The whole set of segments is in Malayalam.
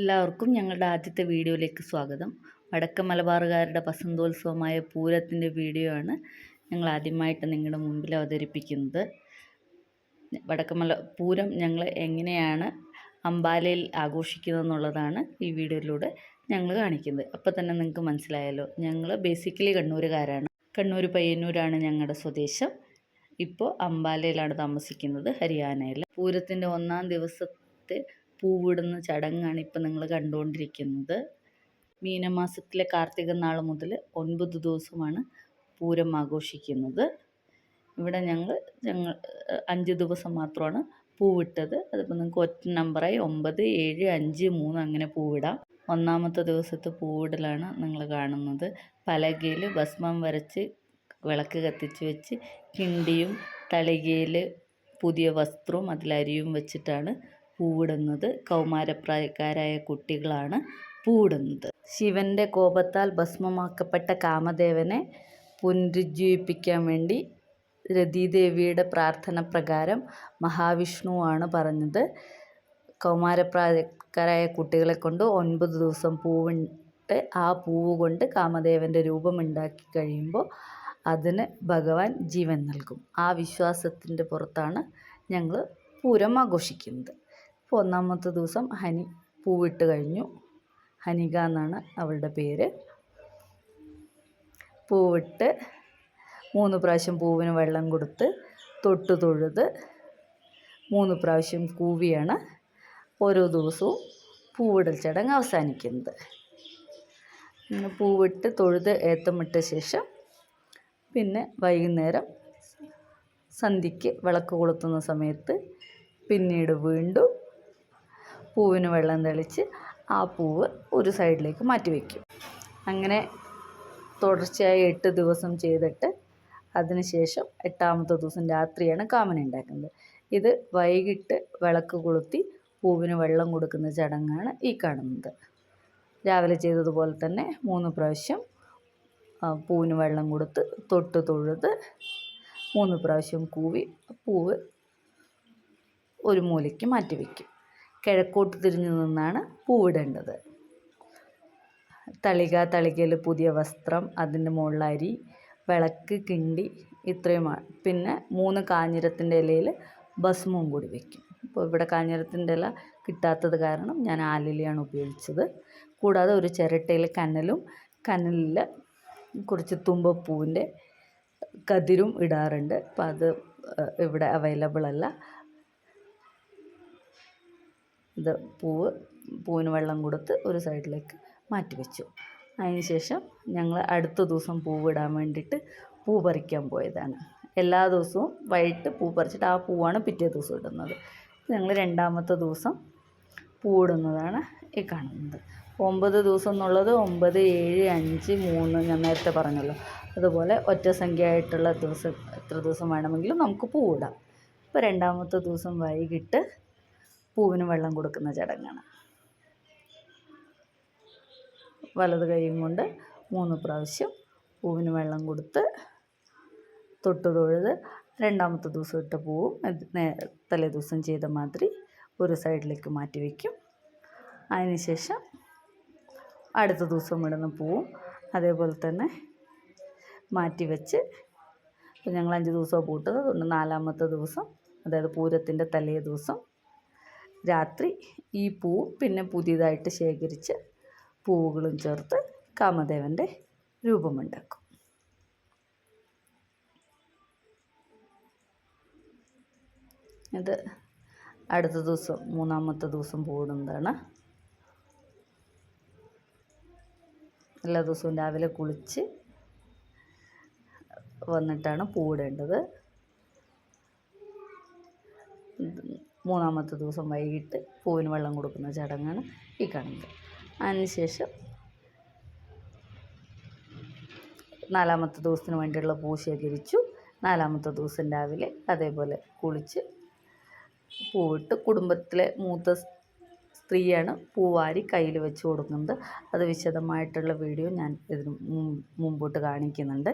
എല്ലാവർക്കും ഞങ്ങളുടെ ആദ്യത്തെ വീഡിയോയിലേക്ക് സ്വാഗതം. വടക്ക മലബാറുകാരുടെ വസന്തോത്സവമായ പൂരത്തിന്റെ വീഡിയോ ആണ് ഞങ്ങൾ ആദ്യമായിട്ട് നിങ്ങളുടെ മുമ്പിൽ അവതരിപ്പിക്കുന്നത്. വടക്ക മല പൂരം ഞങ്ങൾ എങ്ങനെയാണ് അമ്പാലയിൽ ആഘോഷിക്കുന്നത് എന്നുള്ളതാണ് ഈ വീഡിയോയിലൂടെ ഞങ്ങൾ കാണിക്കുന്നത്. അപ്പോൾ തന്നെ നിങ്ങൾക്ക് മനസ്സിലായല്ലോ ഞങ്ങൾ ബേസിക്കലി കണ്ണൂരുകാരാണ്. കണ്ണൂർ പയ്യന്നൂരാണ് ഞങ്ങളുടെ സ്വദേശം. ഇപ്പോൾ അമ്പാലയിലാണ് താമസിക്കുന്നത് ഹരിയാനയിൽ. പൂരത്തിന്റെ ഒന്നാം ദിവസത്തെ പൂവിടുന്ന ചടങ്ങാണ് ഇപ്പം നിങ്ങൾ കണ്ടുകൊണ്ടിരിക്കുന്നത്. മീനമാസത്തിലെ കാർത്തിക നാൾ മുതൽ ഒൻപത് ദിവസമാണ് പൂരം ആഘോഷിക്കുന്നത്. ഇവിടെ ഞങ്ങൾ ഞങ്ങൾ അഞ്ച് ദിവസം മാത്രമാണ് പൂവിട്ടത്. അതിപ്പോൾ നിങ്ങൾക്ക് ഒറ്റ നമ്പറായി ഒമ്പത് ഏഴ് അഞ്ച് മൂന്ന് അങ്ങനെ പൂവിടാം. ഒന്നാമത്തെ ദിവസത്തെ പൂവിടലാണ് നിങ്ങൾ കാണുന്നത്. പലകയിൽ ഭസ്മം വരച്ച് വിളക്ക് കത്തിച്ച് വെച്ച് കിണ്ടിയും തളികയിൽ പുതിയ വസ്ത്രവും അതിലരിയും വെച്ചിട്ടാണ് പൂവിടുന്നത് കൗമാരപ്രായക്കാരായ കുട്ടികളാണ് പൂവിടുന്നത്. ശിവന്റെ കോപത്താൽ ഭസ്മമാക്കപ്പെട്ട കാമദേവനെ പുനരുജ്ജീവിപ്പിക്കാൻ വേണ്ടി രതീദേവിയുടെ പ്രാർത്ഥന പ്രകാരം മഹാവിഷ്ണുവാണ് പറഞ്ഞത്. കൗമാരപ്രായക്കാരായ കുട്ടികളെ കൊണ്ട് ഒൻപത് ദിവസം പൂവിട്ട് ആ പൂവ് കൊണ്ട് കാമദേവന്റെ രൂപമുണ്ടാക്കി കഴിയുമ്പോൾ അതിന് ഭഗവാൻ ജീവൻ നൽകും. ആ വിശ്വാസത്തിന്റെ പുറത്താണ് ഞങ്ങൾ പൂരം ആഘോഷിക്കുന്നത്. ഇപ്പോൾ ഒന്നാമത്തെ ദിവസം ഹനി പൂവിട്ട് കഴിഞ്ഞു. ഹനിക എന്നാണ് അവളുടെ പേര്. പൂവിട്ട് മൂന്ന് പ്രാവശ്യം പൂവിന് വെള്ളം കൊടുത്ത് തൊട്ട് തൊഴുത് മൂന്ന് പ്രാവശ്യം കൂവിയാണ് ഓരോ ദിവസവും പൂവിടൽ ചടങ്ങ് അവസാനിക്കുന്നത്. പൂവിട്ട് തൊഴുത് ഏത്തമിട്ട ശേഷം പിന്നെ വൈകുന്നേരം സന്ധ്യയ്ക്ക് വിളക്ക് കൊളുത്തുന്ന സമയത്ത് പിന്നീട് വീണ്ടും പൂവിന് വെള്ളം തെളിച്ച് ആ പൂവ് ഒരു സൈഡിലേക്ക് മാറ്റി വയ്ക്കും അങ്ങനെ തുടർച്ചയായി എട്ട് ദിവസം ചെയ്തിട്ട് അതിനുശേഷം എട്ടാമത്തെ ദിവസം രാത്രിയാണ് കാമന ഉണ്ടാക്കുന്നത്. ഇത് വൈകിട്ട് വിളക്ക് കൊളുത്തി പൂവിന് വെള്ളം കൊടുക്കുന്ന ചടങ്ങാണ് ഈ കാണുന്നത്. രാവിലെ ചെയ്തതുപോലെ തന്നെ മൂന്ന് പ്രാവശ്യം പൂവിന് വെള്ളം കൊടുത്ത് തൊട്ട് തൊഴുത് മൂന്ന് പ്രാവശ്യം കൂവി പൂവ് ഒരു മൂലയ്ക്ക് മാറ്റി വയ്ക്കും കിഴക്കോട്ട് തിരിഞ്ഞു നിന്നാണ് പൂവിടേണ്ടത്. തളിക തളികയിൽ പുതിയ വസ്ത്രം അതിന്റെ മുകളിലരി വിളക്ക് കിണ്ടി ഇത്രയുമാണ് പിന്നെ മൂന്ന് കാഞ്ഞിരത്തിന്റെ ഇലയിൽ ഭസ്മവും കൂടി വയ്ക്കും ഇപ്പോൾ ഇവിടെ കാഞ്ഞിരത്തിന്റെ ഇല കിട്ടാത്തത് കാരണം ഞാൻ ആലിലയാണ് ഉപയോഗിച്ചത്. കൂടാതെ ഒരു ചിരട്ടയിൽ കനലും കനലിൽ കുറച്ച് തുമ്പപ്പൂവിന്റെ കതിരും ഇടാറുണ്ട്. അപ്പോൾ അത് ഇവിടെ അവൈലബിൾ അല്ല. ഇത് പൂവ് പൂവിന് വെള്ളം കൊടുത്ത് ഒരു സൈഡിലേക്ക് മാറ്റി വെച്ചു. അതിന് ശേഷം ഞങ്ങൾ അടുത്ത ദിവസം പൂവിടാൻ വേണ്ടിയിട്ട് പൂ പറിക്കാൻ പോയതാണ്. എല്ലാ ദിവസവും വൈകിട്ട് പൂ പറിച്ചിട്ട് ആ പൂവാണ് പിറ്റേ ദിവസം ഇടുന്നത്. ഞങ്ങൾ രണ്ടാമത്തെ ദിവസം പൂ ഇടുന്നതാണ് ഈ കാണുന്നത്. ഒമ്പത് ദിവസം എന്നുള്ളത് ഒമ്പത് ഏഴ് അഞ്ച് മൂന്ന് ഞാൻ നേരത്തെ പറഞ്ഞല്ലോ. അതുപോലെ ഒറ്റ സംഖ്യ ആയിട്ടുള്ള ദിവസം എത്ര ദിവസം വേണമെങ്കിലും നമുക്ക് പൂവിടാം ഇപ്പോൾ രണ്ടാമത്തെ ദിവസം വൈകിട്ട് പൂവിന് വെള്ളം കൊടുക്കുന്ന ചടങ്ങാണ്. വലത് കൈയും കൊണ്ട് മൂന്ന് പ്രാവശ്യം പൂവിന് വെള്ളം കൊടുത്ത് തൊട്ട് തൊഴുത് രണ്ടാമത്തെ ദിവസം ഇട്ട പൂവും തലേ ദിവസം ചെയ്ത മാതിരി ഒരു സൈഡിലേക്ക് മാറ്റി വയ്ക്കും. അതിനുശേഷം അടുത്ത ദിവസം ഇടുന്ന പൂവും അതേപോലെ തന്നെ മാറ്റി വെച്ച് ഞങ്ങൾ അഞ്ച് ദിവസമാണ് പൂട്ടത് അതുകൊണ്ട് നാലാമത്തെ ദിവസം അതായത് പൂരത്തിന്റെ തലേ ദിവസം രാത്രി ഈ പൂവും പിന്നെ പുതിയതായിട്ട് ശേഖരിച്ച് പൂവുകളും ചേർത്ത് കാമദേവന്റെ രൂപമുണ്ടാക്കും. ഇത് അടുത്ത ദിവസം മൂന്നാമത്തെ ദിവസം പോകുന്നതാണ് എല്ലാ ദിവസവും രാവിലെ കുളിച്ച് വന്നിട്ടാണ് പൂവിടേണ്ടത്. മൂന്നാമത്തെ ദിവസം വൈകിട്ട് പൂവിന് വെള്ളം കൊടുക്കുന്ന ചടങ്ങാണ് ഈ കാണുന്നത്. അതിനുശേഷം നാലാമത്തെ ദിവസത്തിന് വേണ്ടിയുള്ള പൂ ശേഖരിച്ചു നാലാമത്തെ ദിവസം രാവിലെ അതേപോലെ കുളിച്ച് പൂവിട്ട് കുടുംബത്തിലെ മൂത്ത സ്ത്രീയാണ് പൂവാരി കയ്യിൽ വെച്ച് കൊടുക്കുന്നത്. അത് വിശദമായിട്ടുള്ള വീഡിയോ ഞാൻ ഇതിന് മുമ്പോട്ട് കാണിക്കുന്നുണ്ട്.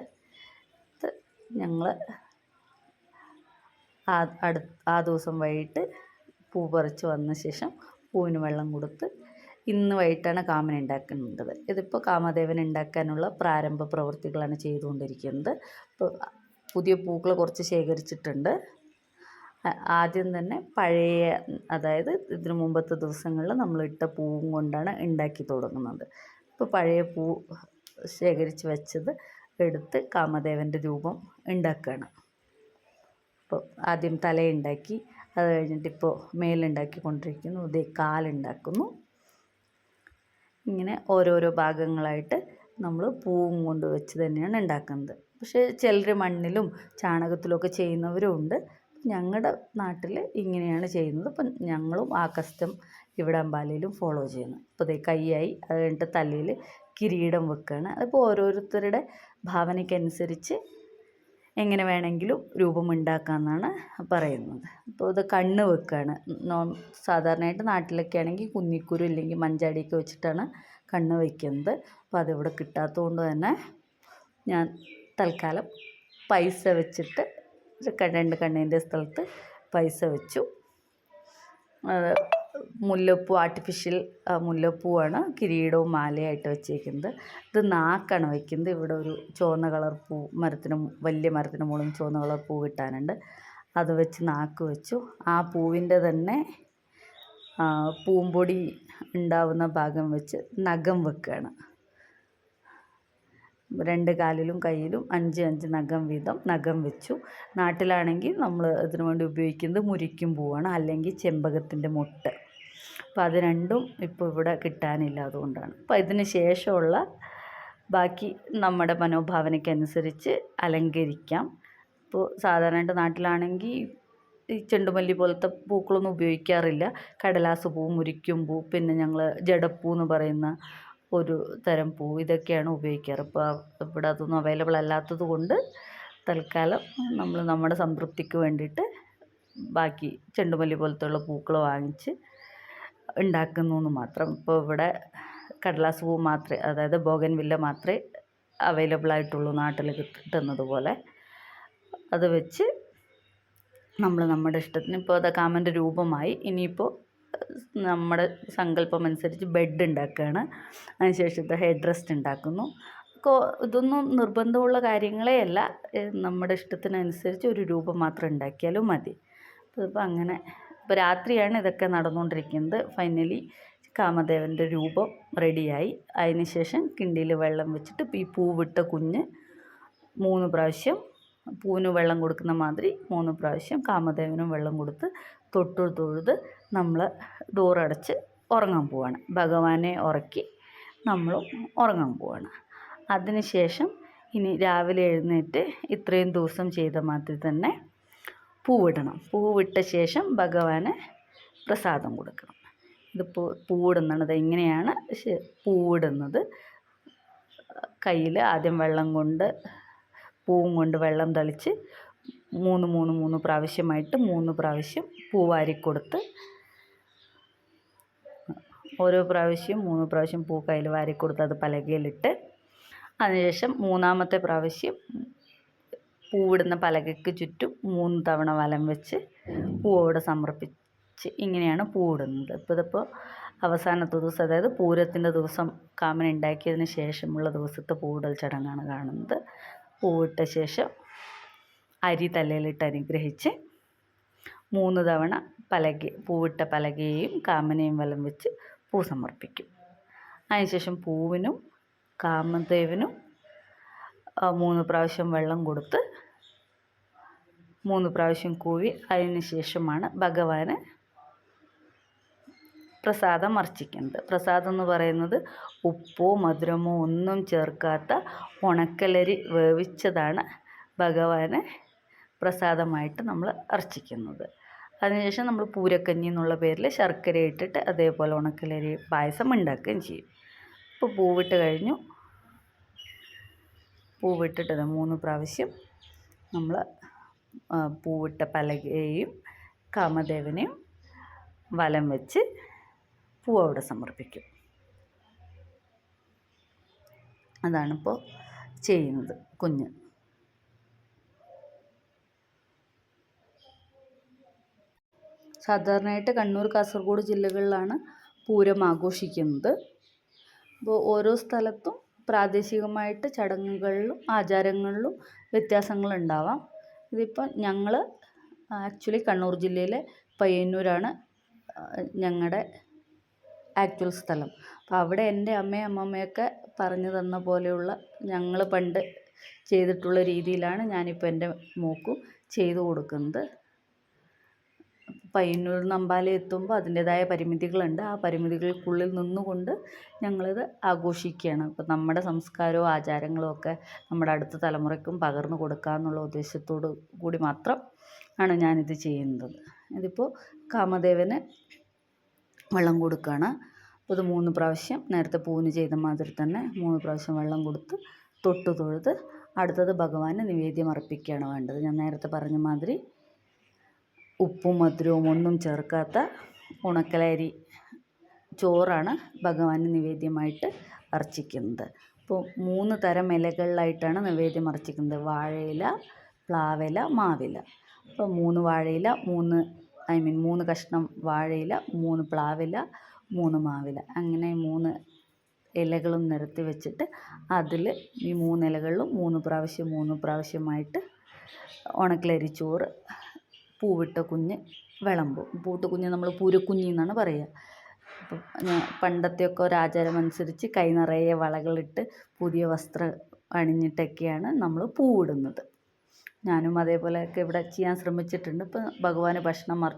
ഞങ്ങൾ ആ അടു ആ ദിവസം വൈകിട്ട് പൂ പറിച്ച് വന്ന ശേഷം പൂവിന് വെള്ളം കൊടുത്ത് ഇന്ന് വൈകിട്ടാണ് കാമൻ ഉണ്ടാക്കേണ്ടത് ഇതിപ്പോൾ കാമദേവൻ ഉണ്ടാക്കാനുള്ള പ്രാരംഭ പ്രവൃത്തികളാണ് ചെയ്തുകൊണ്ടിരിക്കുന്നത്. പുതിയ പൂക്കൾ കുറച്ച് ശേഖരിച്ചിട്ടുണ്ട്. ആദ്യം തന്നെ പഴയ അതായത് ഇതിന് മുമ്പത്തെ ദിവസങ്ങളിൽ നമ്മൾ ഇട്ട പൂവും കൊണ്ടാണ് ഉണ്ടാക്കി തുടങ്ങുന്നത്. ഇപ്പോൾ പഴയ പൂ ശേഖരിച്ച് വെച്ചത് എടുത്ത് കാമദേവന്റെ രൂപം ഉണ്ടാക്കുകയാണ് ഇപ്പോൾ ആദ്യം തലയുണ്ടാക്കി അത് കഴിഞ്ഞിട്ട് ഇപ്പോൾ മേലുണ്ടാക്കി കൊണ്ടിരിക്കുന്നു ഇതേ കാലുണ്ടാക്കുന്നു. ഇങ്ങനെ ഓരോരോ ഭാഗങ്ങളായിട്ട് നമ്മൾ പൂവും കൊണ്ട് വെച്ച് തന്നെയാണ് ഉണ്ടാക്കുന്നത്. പക്ഷേ ചിലർ മണ്ണിലും ചാണകത്തിലൊക്കെ ചെയ്യുന്നവരും ഉണ്ട് ഞങ്ങളുടെ നാട്ടിൽ ഇങ്ങനെയാണ് ചെയ്യുന്നത്. അപ്പം ഞങ്ങളും ആ കസ്റ്റം ഇവിടെ അമ്പാലയിലും ഫോളോ ചെയ്യുന്നു. ഇപ്പോൾ ദേ കൈയായി അത് കഴിഞ്ഞിട്ട് തലയിൽ കിരീടം വെക്കുകയാണ് അതിപ്പോൾ ഓരോരുത്തരുടെ ഭാവനയ്ക്കനുസരിച്ച് എങ്ങനെ വേണമെങ്കിലും രൂപമുണ്ടാക്കാമെന്നാണ് പറയുന്നത്. അപ്പോൾ ഇത് കണ്ണ് വെക്കുകയാണ് നോ സാധാരണയായിട്ട് നാട്ടിലൊക്കെ ആണെങ്കിൽ കുന്നിക്കുരു ഇല്ലെങ്കിൽ മഞ്ചാടിയൊക്കെ വെച്ചിട്ടാണ് കണ്ണ് വയ്ക്കുന്നത് അപ്പോൾ അതിവിടെ കിട്ടാത്തതുകൊണ്ട് തന്നെ ഞാൻ തൽക്കാലം പൈസ വെച്ചിട്ട് രണ്ട് കണ്ണിന്റെ സ്ഥലത്ത് പൈസ വെച്ചു. മുല്ലപ്പൂ ആർട്ടിഫിഷ്യൽ മുല്ലപ്പൂവാണ് കിരീടവും മാലയായിട്ട് വെച്ചേക്കുന്നത്. ഇത് നാക്കാണ് വയ്ക്കുന്നത് ഇവിടെ ഒരു ചുവന്ന കളർ പൂ മരത്തിന് വലിയ മരത്തിന് മുകളിൽ ചുവന്ന കളർ പൂ കിട്ടാനുണ്ട്. അത് വെച്ച് നാക്ക് വെച്ചു. ആ പൂവിന്റെ തന്നെ പൂമ്പൊടി ഉണ്ടാവുന്ന ഭാഗം വെച്ച് നഖം വെക്കുകയാണ് രണ്ട് കാലിലും കയ്യിലും അഞ്ച് അഞ്ച് നഖം വീതം നഖം വെച്ചു. നാട്ടിലാണെങ്കിൽ നമ്മൾ ഇതിനു വേണ്ടി ഉപയോഗിക്കുന്നത് മുരിക്കും പൂവാണ്. അല്ലെങ്കിൽ ചെമ്പകത്തിന്റെ മുട്ട്. അപ്പോൾ അത് രണ്ടും ഇപ്പോൾ ഇവിടെ കിട്ടാനില്ല അതുകൊണ്ടാണ്. അപ്പോൾ ഇതിന് ശേഷമുള്ള ബാക്കി നമ്മുടെ മനോഭാവനയ്ക്കനുസരിച്ച് അലങ്കരിക്കാം. ഇപ്പോൾ സാധാരണയായിട്ട് നാട്ടിലാണെങ്കിൽ ഈ ചെണ്ടുമല്ലി പോലത്തെ പൂക്കളൊന്നും ഉപയോഗിക്കാറില്ല. കടലാസ് പൂ മുരിക്കും പൂ പിന്നെ ഞങ്ങൾ ജഡപ്പൂ എന്ന് പറയുന്ന ഒരു തരം പൂ ഇതൊക്കെയാണ് ഉപയോഗിക്കാറ്. ഇപ്പോൾ ഇവിടെ അതൊന്നും അവൈലബിൾ അല്ലാത്തത് കൊണ്ട് തൽക്കാലം നമ്മൾ നമ്മുടെ സംതൃപ്തിക്ക് വേണ്ടിയിട്ട് ബാക്കി ചെണ്ടുമല്ലി പോലത്തെയുള്ള പൂക്കൾ വാങ്ങിച്ച് ഉണ്ടാക്കുന്നു എന്ന് മാത്രം ഇപ്പോൾ ഇവിടെ കടലാസ് പൂ മാത്രമേ അതായത് ബോഗൻവില്ല മാത്രമേ അവൈലബിൾ ആയിട്ടുള്ളൂ നാട്ടിൽ കിട്ടുന്നത് പോലെ. അത് വെച്ച് നമ്മൾ നമ്മുടെ ഇഷ്ടത്തിന് ഇപ്പോൾ അത് കാമന്റെ രൂപമായി. ഇനിയിപ്പോൾ നമ്മുടെ സങ്കല്പം അനുസരിച്ച് ബെഡ് ഉണ്ടാക്കുകയാണ് അതിനുശേഷം ഇത് ഹെഡ് റെസ്റ്റ് ഉണ്ടാക്കുന്നു ഇതൊന്നും നിർബന്ധമുള്ള കാര്യങ്ങളേ അല്ല. നമ്മുടെ ഇഷ്ടത്തിനനുസരിച്ച് ഒരു രൂപം മാത്രം ഉണ്ടാക്കിയാലും മതി. അപ്പോൾ അങ്ങനെ ഇപ്പോൾ രാത്രിയാണ് ഇതൊക്കെ നടന്നുകൊണ്ടിരിക്കുന്നത്. ഫൈനലി കാമദേവന്റെ രൂപം റെഡിയായി അതിനുശേഷം കിണ്ടിയിൽ വെള്ളം വെച്ചിട്ട് ഈ പൂവിട്ട കുഞ്ഞ് മൂന്ന് പ്രാവശ്യം പൂവിന് വെള്ളം കൊടുക്കുന്ന മാതിരി മൂന്ന് പ്രാവശ്യം കാമദേവനും വെള്ളം കൊടുത്ത് തൊട്ടു തൊഴുത് നമ്മൾ ഡോറടച്ച് ഉറങ്ങാൻ പോവാണ്. ഭഗവാനെ ഉറക്കി നമ്മളും ഉറങ്ങാൻ പോവാണ്. അതിനുശേഷം ഇനി രാവിലെ എഴുന്നേറ്റ് ഇത്രയും ദിവസം ചെയ്ത മാതിരി തന്നെ പൂവിടണം. പൂവിട്ട ശേഷം ഭഗവാന് പ്രസാദം കൊടുക്കണം. ഇതിപ്പോൾ പൂവിടുന്നത് എങ്ങനെയാണ്? പൂവിടുന്നത്. കയ്യിൽ ആദ്യം വെള്ളം കൊണ്ട് പൂവും കൊണ്ട് വെള്ളം തളിച്ച് മൂന്ന് മൂന്ന് മൂന്ന് പ്രാവശ്യമായിട്ട് മൂന്ന് പ്രാവശ്യം പൂവാരി കൊടുത്ത് ഓരോ പ്രാവശ്യം മൂന്ന് പ്രാവശ്യം പൂ കയ്യിൽ വാരിക്കൊടുത്ത് അത് പലകയിലിട്ട് അതിനുശേഷം മൂന്നാമത്തെ പ്രാവശ്യം പൂവിടുന്ന പലകയ്ക്ക് ചുറ്റും മൂന്ന് തവണ വലം വെച്ച് പൂവോടെ സമർപ്പിച്ച് ഇങ്ങനെയാണ് പൂവിടുന്നത്. ഇപ്പോൾ ഇതിപ്പോൾ അവസാനത്തെ ദിവസം അതായത് പൂരത്തിന്റെ ദിവസം കാമൻ ഉണ്ടാക്കിയതിന് ശേഷമുള്ള ദിവസത്തെ പൂവിടൽ ചടങ്ങാണ് കാണുന്നത്. പൂവിട്ട ശേഷം അരി തലയിലിട്ട് അനുഗ്രഹിച്ച് മൂന്ന് തവണ പലക പൂവിട്ട പലകയെയും കാമനെയും വലം വെച്ച് പൂ സമർപ്പിക്കും. അതിനുശേഷം പൂവിനും കാമദേവനും മൂന്ന് പ്രാവശ്യം വെള്ളം കൊടുത്ത് മൂന്ന് പ്രാവശ്യം കൂവി അതിന് ശേഷമാണ് ഭഗവാന് പ്രസാദം അർച്ചിക്കുന്നത്. പ്രസാദം എന്ന് പറയുന്നത് ഉപ്പോ മധുരമോ ഒന്നും ചേർക്കാത്ത ഉണക്കലരി വേവിച്ചതാണ് ഭഗവാന് പ്രസാദമായിട്ട് നമ്മൾ അർച്ചിക്കുന്നത്. അതിനുശേഷം നമ്മൾ പൂരക്കഞ്ഞി എന്നുള്ള പേരിൽ ശർക്കര ഇട്ടിട്ട് അതേപോലെ ഉണക്കലരി പായസം ഉണ്ടാക്കുകയും ചെയ്യും. ഇപ്പോൾ പൂവിട്ട് കഴിഞ്ഞു. പൂവിട്ടിട്ട് ദേ മൂന്ന് പ്രാവശ്യം നമ്മൾ പൂവിട്ട പലകയെയും കാമദേവനെയും വലം വെച്ച് പൂ അവിടെ സമർപ്പിക്കും. അതാണിപ്പോൾ ചെയ്യുന്നത് കുഞ്ഞ്. സാധാരണയായിട്ട് കണ്ണൂർ കാസർഗോഡ് ജില്ലകളിലാണ് പൂരം ആഘോഷിക്കുന്നത്. അപ്പോൾ ഓരോ സ്ഥലത്തും പ്രാദേശികമായിട്ട് ചടങ്ങുകളിലും ആചാരങ്ങളിലും വ്യത്യാസങ്ങളുണ്ടാവാം. ഇതിപ്പോൾ ഞങ്ങൾ ആക്ച്വലി കണ്ണൂർ ജില്ലയിലെ പയ്യന്നൂരാണ് ഞങ്ങളുടെ ആക്ച്വൽ സ്ഥലം. അപ്പോൾ അവിടെ എന്റെ അമ്മയും അമ്മമ്മയൊക്കെ പറഞ്ഞു തന്ന പോലെയുള്ള ഞങ്ങൾ പണ്ട് ചെയ്തിട്ടുള്ള രീതിയിലാണ് ഞാനിപ്പോൾ എന്റെ മോൾക്കും ചെയ്തു കൊടുക്കുന്നത്. പയ്യന്നൂർ നമ്പാല എത്തുമ്പോൾ അതിന്റേതായ പരിമിതികളുണ്ട്. ആ പരിമിതികൾക്കുള്ളിൽ നിന്നുകൊണ്ട് ഞങ്ങളിത് ആഘോഷിക്കുകയാണ്. അപ്പം നമ്മുടെ സംസ്കാരവും ആചാരങ്ങളും ഒക്കെ നമ്മുടെ അടുത്ത തലമുറയ്ക്കും പകർന്നു കൊടുക്കുക എന്നുള്ള ഉദ്ദേശത്തോടു കൂടി മാത്രം ആണ് ഞാനിത് ചെയ്യുന്നത്. ഇതിപ്പോൾ കാമദേവന് വെള്ളം കൊടുക്കുകയാണ് അപ്പോൾ ഇത് മൂന്ന് പ്രാവശ്യം നേരത്തെ പൂവിന് ചെയ്ത മാതിരി തന്നെ മൂന്ന് പ്രാവശ്യം വെള്ളം കൊടുത്ത് തൊട്ട് തൊഴുത് അടുത്തത് ഭഗവാന് നിവേദ്യം അർപ്പിക്കുകയാണ് വേണ്ടത്. ഞാൻ നേരത്തെ പറഞ്ഞ മാതിരി ഉപ്പും മധുരവും ഒന്നും ചേർക്കാത്ത ഉണക്കലരി ചോറാണ് ഭഗവാന് നിവേദ്യമായിട്ട് അർച്ചിക്കുന്നത്. അപ്പോൾ മൂന്ന് തരം ഇലകളിലായിട്ടാണ് നിവേദ്യം അർച്ചിക്കുന്നത്. വാഴയില പ്ലാവില മാവില. അപ്പോൾ മൂന്ന് വാഴയില മൂന്ന് ഐ മീൻ മൂന്ന് കഷ്ണം വാഴയില മൂന്ന് പ്ലാവില മൂന്ന് മാവില. അങ്ങനെ മൂന്ന് ഇലകളും നിരത്തി വെച്ചിട്ട് അതിൽ ഈ മൂന്ന് ഇലകളിലും മൂന്ന് പ്രാവശ്യം മൂന്ന് പ്രാവശ്യമായിട്ട് ഉണക്കലരി ചോറ് പൂവിട്ട കുഞ്ഞ് വിളമ്പും. പൂവിട്ട കുഞ്ഞ് നമ്മൾ പൂരക്കുഞ്ഞി എന്നാണ് പറയുക. അപ്പം പണ്ടത്തെയൊക്കെ ഒരാചാരം അനുസരിച്ച് കൈ നിറയെ വളകളിട്ട് പുതിയ വസ്ത്രം അണിഞ്ഞിട്ടൊക്കെയാണ് നമ്മൾ പൂവിടുന്നത്. ഞാനും അതേപോലെയൊക്കെ ഇവിടെ ചെയ്യാൻ ശ്രമിച്ചിട്ടുണ്ട്. ഇപ്പം ഭഗവാന് ഭക്ഷണം അർ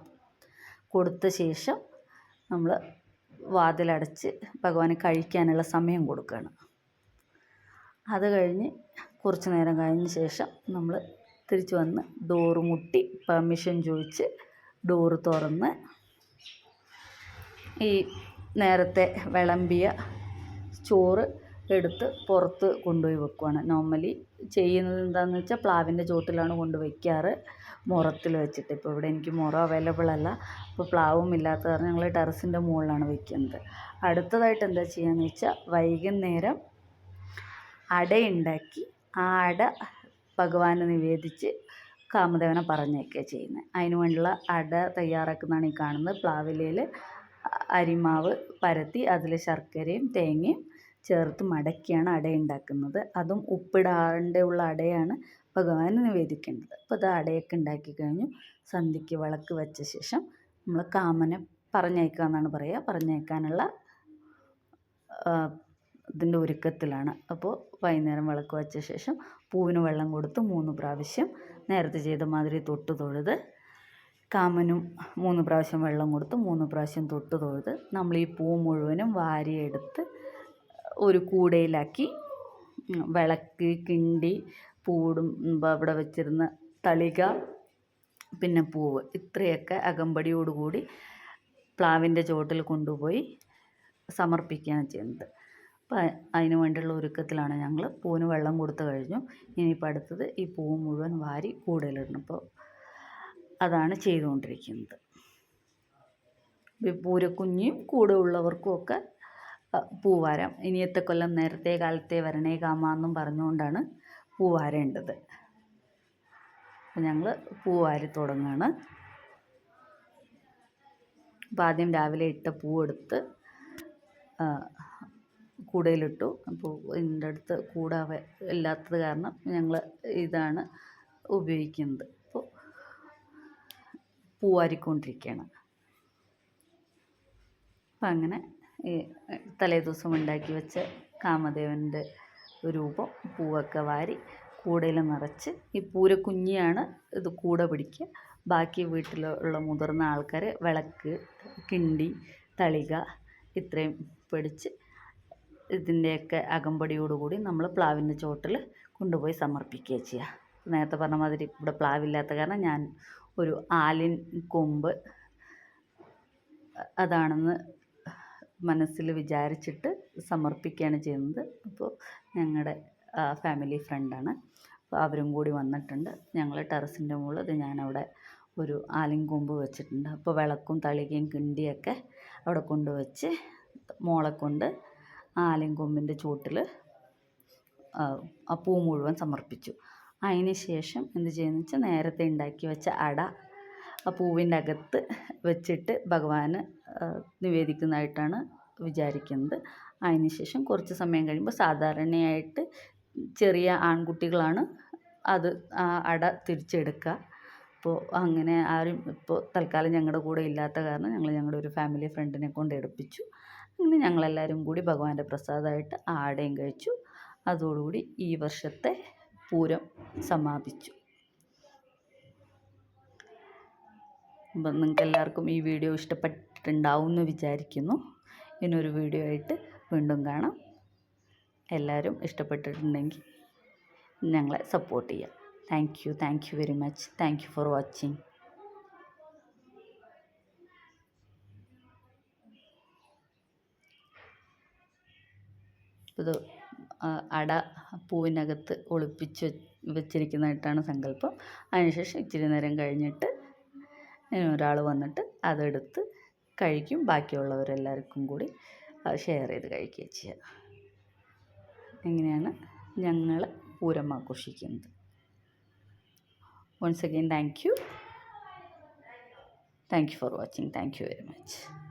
കൊടുത്ത ശേഷം നമ്മൾ വാതിലടച്ച് ഭഗവാന് കഴിക്കാനുള്ള സമയം കൊടുക്കുകയാണ് അത് കഴിഞ്ഞ് കുറച്ച് നേരം കഴിഞ്ഞ ശേഷം നമ്മൾ തിരിച്ച് വന്ന് ഡോറ് മുട്ടി പെർമിഷൻ ചോദിച്ച് ഡോറ് തുറന്ന് ഈ നേരത്തെ വിളമ്പിയ ചോറ് എടുത്ത് പുറത്ത് കൊണ്ടുപോയി വെക്കുവാണ്. നോർമലി ചെയ്യുന്നത് എന്താണെന്ന് വെച്ചാൽ പ്ലാവിന്റെ ചോട്ടിലാണ് കൊണ്ട് വയ്ക്കാറ് മുറത്തിൽ വെച്ചിട്ട്. ഇപ്പോൾ ഇവിടെ എനിക്ക് മുറ അവൈലബിൾ അല്ല. അപ്പോൾ പ്ലാവും ഇല്ലാത്ത കാരണം ഞങ്ങൾ ടെറസിന്റെ മുകളിലാണ് വയ്ക്കുന്നത് അടുത്തതായിട്ട് എന്താ ചെയ്യുകയെന്ന് വെച്ചാൽ വൈകുന്നേരം അടയുണ്ടാക്കി. ആ അട ഭഗവാന് നിവേദിച്ച് കാമദേവനെ പറഞ്ഞേക്കുക ചെയ്യുന്നത് അതിന് വേണ്ടിയുള്ള അട തയ്യാറാക്കുന്നതാണ് ഈ കാണുന്നത്. പ്ലാവിലയിൽ അരിമാവ് പരത്തി അതിൽ ശർക്കരയും തേങ്ങയും ചേർത്ത് മടക്കിയാണ് അട ഉണ്ടാക്കുന്നത്. അതും ഉപ്പിടാണ്ട് ഉള്ള അടയാണ് ഭഗവാന് നിവേദിക്കേണ്ടത്. അപ്പോൾ അത് അടയൊക്കെ ഉണ്ടാക്കി കഴിഞ്ഞു. സന്ധ്യയ്ക്ക് വിളക്ക് വെച്ച ശേഷം നമ്മൾ കാമനെ പറഞ്ഞയക്കുക എന്നാണ് പറയുക പറഞ്ഞയക്കാനുള്ള ഇതിന്റെ ഒരുക്കത്തിലാണ്. അപ്പോൾ വൈകുന്നേരം വിളക്ക് വെച്ച ശേഷം പൂവിന് വെള്ളം കൊടുത്ത് മൂന്ന് പ്രാവശ്യം നേരത്തെ ചെയ്ത മാതിരി തൊട്ട് തൊഴുത് കാമനും മൂന്ന് പ്രാവശ്യം വെള്ളം കൊടുത്ത് മൂന്ന് പ്രാവശ്യം തൊട്ട് തൊഴുത് നമ്മൾ ഈ പൂ മുഴുവനും വാരിയെടുത്ത് ഒരു കൂടയിലാക്കി വിളക്ക് കിണ്ടി പൂടും അവിടെ വെച്ചിരുന്ന തളിക പിന്നെ പൂവ് ഇത്രയൊക്കെ അകമ്പടിയോടുകൂടി പ്ലാവിന്റെ ചുവട്ടിൽ കൊണ്ടുപോയി സമർപ്പിക്കുകയാണ് ചെയ്യുന്നത്. അപ്പം അതിന് വേണ്ടിയുള്ള ഒരുക്കത്തിലാണ് ഞങ്ങൾ പൂവിന് വെള്ളം കൊടുത്തു കഴിഞ്ഞു. ഇനിയിപ്പോൾ അടുത്തത് ഈ പൂവ് മുഴുവൻ വാരി കൂടയിലിടണം അപ്പോൾ അതാണ് ചെയ്തുകൊണ്ടിരിക്കുന്നത്. പൂരക്കുഞ്ഞിയും കൂടെ ഉള്ളവർക്കും ഒക്കെ പൂവാരം ഇനിയത്തെ കൊല്ലം നേരത്തെ കാലത്തെ വരണേ കാമ എന്നും പറഞ്ഞുകൊണ്ടാണ് പൂവാരേണ്ടത് അപ്പം ഞങ്ങൾ പൂവാരി തുടങ്ങുകയാണ് അപ്പം ആദ്യം രാവിലെ ഇട്ട പൂവെടുത്ത് കൂടയിലിട്ടു. അപ്പോൾ എന്റെ അടുത്ത് കൂടാവെ ഇല്ലാത്തത് കാരണം ഞങ്ങൾ ഇതാണ് ഉപയോഗിക്കുന്നത്. അപ്പോൾ പൂവാരിക്കൊണ്ടിരിക്കുകയാണ്. അപ്പം അങ്ങനെ ഈ തലേദിവസം ഉണ്ടാക്കി വെച്ച കാമദേവന്റെ രൂപം പൂവൊക്കെ വാരി കൂടയിൽ നിറച്ച് ഈ പൂരക്കുഞ്ഞിയാണ് ഇത് കൂട പിടിക്കുക. ബാക്കി വീട്ടിലുള്ള മുതിർന്ന ആൾക്കാർ വിളക്ക് കിണ്ടി തളിക ഇത്രയും പിടിച്ച് ഇതിന്റെയൊക്കെ അകമ്പടിയോടുകൂടി നമ്മൾ പ്ലാവിന്റെ ചോട്ടിൽ കൊണ്ടുപോയി സമർപ്പിക്കുക ചെയ്യുക. നേരത്തെ പറഞ്ഞ മാതിരി ഇവിടെ പ്ലാവില്ലാത്ത കാരണം ഞാൻ ഒരു ആലിൻ കൊമ്പ് അതാണെന്ന് മനസ്സിൽ വിചാരിച്ചിട്ട് സമർപ്പിക്കുകയാണ് ചെയ്യുന്നത്. അപ്പോൾ ഞങ്ങളുടെ ഫാമിലി ഫ്രണ്ടാണ് അപ്പോൾ അവരും കൂടി വന്നിട്ടുണ്ട്. ഞങ്ങൾ ടെറസിന്റെ മുകളിൽ അത് ഞാനവിടെ ഒരു ആലിൻകൊമ്പ് വെച്ചിട്ടുണ്ട്. അപ്പോൾ വിളക്കും തളികയും കിണ്ടിയൊക്കെ അവിടെ കൊണ്ടുവച്ച് മോളെ കൊണ്ട് ആ ആലിൻകൊമ്പിന്റെ ചുവട്ടിൽ ആ പൂ മുഴുവൻ സമർപ്പിച്ചു. അതിന് ശേഷം എന്ത് ചെയ്യുന്നു വെച്ചാൽ നേരത്തെ ഉണ്ടാക്കി വെച്ച അട ആ പൂവിന്റെ അകത്ത് വെച്ചിട്ട് ഭഗവാന് നിവേദിക്കുന്നതായിട്ടാണ് വിചാരിക്കുന്നത്. അതിന് ശേഷം കുറച്ച് സമയം കഴിയുമ്പോൾ സാധാരണയായിട്ട് ചെറിയ ആൺകുട്ടികളാണ് അത് അട തിരിച്ചെടുക്കുക. അപ്പോൾ അങ്ങനെ ആരും ഇപ്പോൾ തൽക്കാലം ഞങ്ങളുടെ കൂടെ ഇല്ലാത്ത കാരണം ഞങ്ങൾ ഞങ്ങളുടെ ഒരു ഫാമിലി ഫ്രണ്ടിനെ കൊണ്ട് എടുപ്പിച്ചു. അങ്ങനെ ഞങ്ങളെല്ലാവരും കൂടി ഭഗവാന്റെ പ്രസാദമായിട്ട് ആടയും കഴിച്ചു. അതോടുകൂടി ഈ വർഷത്തെ പൂരം സമാപിച്ചു. അപ്പം നിങ്ങൾക്ക് എല്ലാവർക്കും ഈ വീഡിയോ ഇഷ്ടപ്പെട്ടിട്ടുണ്ടാവും എന്ന് വിചാരിക്കുന്നു. ഇനൊരു വീഡിയോ ആയിട്ട് വീണ്ടും കാണാം. എല്ലാവരും ഇഷ്ടപ്പെട്ടിട്ടുണ്ടെങ്കിൽ ഞങ്ങളെ സപ്പോർട്ട് ചെയ്യാം. Thank you. Thank you very much. Thank you for watching. ഇത് അട പൂവിനകത്ത് ഒളിപ്പിച്ച് വെച്ചിരിക്കുന്നതായിട്ടാണ് സങ്കല്പം. അതിനുശേഷം ഇച്ചിരി നേരം കഴിഞ്ഞിട്ട് ഒരാൾ വന്നിട്ട് അതെടുത്ത് കഴിക്കും. ബാക്കിയുള്ളവരെല്ലാവർക്കും കൂടി ഷെയർ ചെയ്ത് കഴിക്കുകയും ചെയ്യുക ഇങ്ങനെയാണ് ഞങ്ങൾ പൂരം ആഘോഷിക്കുന്നത്. Once again thank you thank you for watching thank you very much